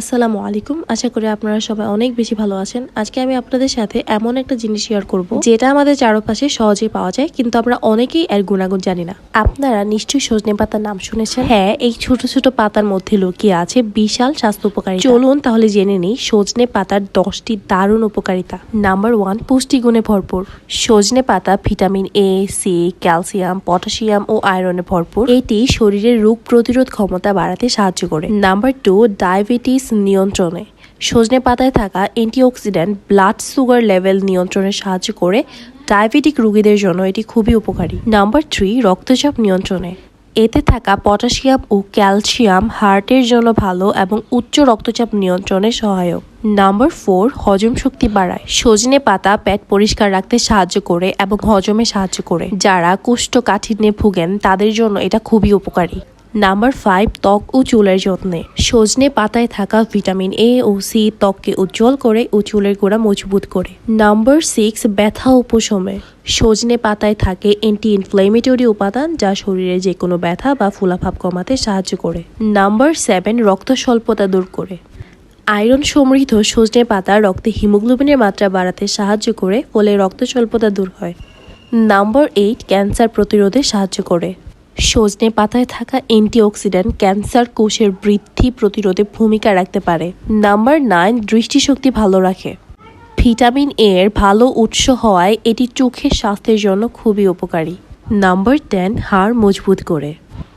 আসসালামু আলাইকুম। আশা করি আপনারা সবাই অনেক বেশি ভালো আছেন। আজকে আমি আপনাদের সাথে এমন একটা জিনিস শেয়ার করব, যেটা আমাদের চারপাশে সহজেই পাওয়া যায়, কিন্তু আমরা অনেকেই এর গুণাগুণ জানি না। আপনারা নিশ্চয়ই সজনে পাতার নাম শুনেছেন? হ্যাঁ এই ছোট ছোট পাতার মধ্যে লুকিয়ে আছে বিশাল স্বাস্থ্য উপকারী চলুন তাহলে জেনে নিই সজনে পাতার দশটি দারুণ উপকারিতা। নাম্বার ওয়ান পুষ্টিগুণে ভরপুর। সজনে পাতা vitamin A C calcium potassium ও আয়রনে ভরপুর। এটি শরীরের রোগ প্রতিরোধ ক্ষমতা বাড়াতে সাহায্য করে। নাম্বার টু ডায়াবেটিস নিয়ন্ত্রণে। সজনে পাতায় থাকা অ্যান্টিঅক্সিডেন্ট ব্লাড সুগার লেভেল নিয়ন্ত্রণে সাহায্য করে ডায়াবেটিক রোগীদের জন্য এটি খুবই উপকারী। নাম্বার থ্রি রক্তচাপ নিয়ন্ত্রণে। এতে থাকা পটাশিয়াম ও ক্যালসিয়াম হার্টের জন্য ভালো এবং উচ্চ রক্তচাপ নিয়ন্ত্রণে সহায়ক। নাম্বার ফোর হজম শক্তি বাড়ায়। সজনে পাতা পেট পরিষ্কার রাখতে সাহায্য করে এবং হজমে সাহায্য করে। যারা কোষ্ঠকাঠিন্যে ভুগেন, তাদের জন্য এটা খুবই উপকারী। নাম্বার ফাইভ ত্বক ও চুলের যত্নে। সজনে পাতায় থাকা ভিটামিন এ ও সি ত্বককে উজ্জ্বল করে ও চুলের গোড়া মজবুত করে। নাম্বার সিক্স ব্যথা উপশমে। সজনে পাতায় থাকে অ্যান্টি ইনফ্লেমেটরি উপাদান যা শরীরে যে কোনো ব্যথা বা ফুলাভাব কমাতে সাহায্য করে। নাম্বার সেভেন রক্ত স্বল্পতা দূর করে। আয়রন সমৃদ্ধ সজনে পাতা রক্তে হিমোগ্লোবিনের মাত্রা বাড়াতে সাহায্য করে, ফলে রক্ত স্বল্পতা দূর হয়। নাম্বার এইট ক্যান্সার প্রতিরোধে সাহায্য করে। সজনে পাতায় থাকা অ্যান্টিঅক্সিডেন্ট ক্যান্সার কোষের বৃদ্ধি প্রতিরোধে ভূমিকা রাখতে পারে। নাম্বার নাইন, দৃষ্টিশক্তি ভালো রাখে। ভিটামিন এ এর ভালো উৎস হওয়ায় এটি চোখের স্বাস্থ্যের জন্য খুবই উপকারী। নাম্বার টেন, হাড় মজবুত করে।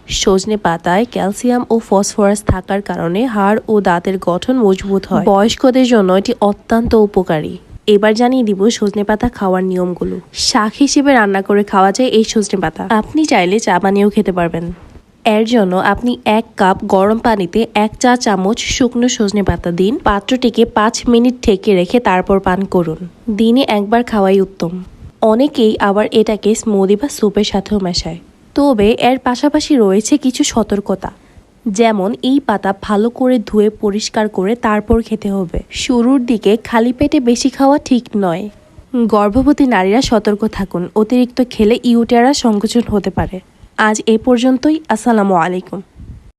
সজনে পাতায় ক্যালসিয়াম ও ফসফরাস থাকার কারণে হাড় ও দাঁতের গঠন মজবুত হয়। বয়স্কদের জন্য এটি অত্যন্ত উপকারী। এবার জানিয়ে দিব সজনে পাতা খাওয়ার নিয়মগুলো। শাক হিসেবে রান্না করে খাওয়া যায় এই সজনে পাতা। আপনি চাইলে চা বানিয়েও খেতে পারবেন। এর জন্য আপনি এক কাপ গরম পানিতে এক চা চামচ শুকনো সজনে পাতা দিন। পাত্রটিকে পাঁচ মিনিট ঢেকে রেখে তারপর পান করুন। দিনে একবার খাওয়াই উত্তম। অনেকেই আবার এটাকে স্মুদি বা স্যুপের সাথেও মেশায়। তবে এর পাশাপাশি রয়েছে কিছু সতর্কতা। যেমন এই পাতা ভালো করে ধুয়ে পরিষ্কার করে তারপর খেতে হবে। শুরুর দিকে খালি পেটে বেশি খাওয়া ঠিক নয়। গর্ভবতী নারীরা সতর্ক থাকুন, অতিরিক্ত খেলে ইউটেরা সংকোচন হতে পারে। আজ এ পর্যন্তই, আসসালামু আলাইকুম।